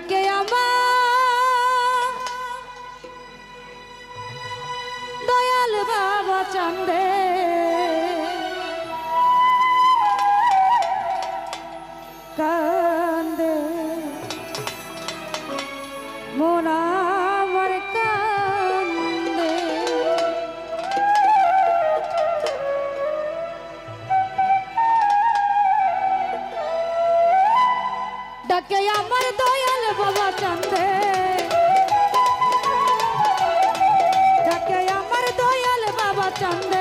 ডাকে আমার দয়াল বাবা চান্দে। কান্দে। মন আমার কান্দে। চান্দে আমার দয়াল বাবা চান্দে।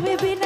baby.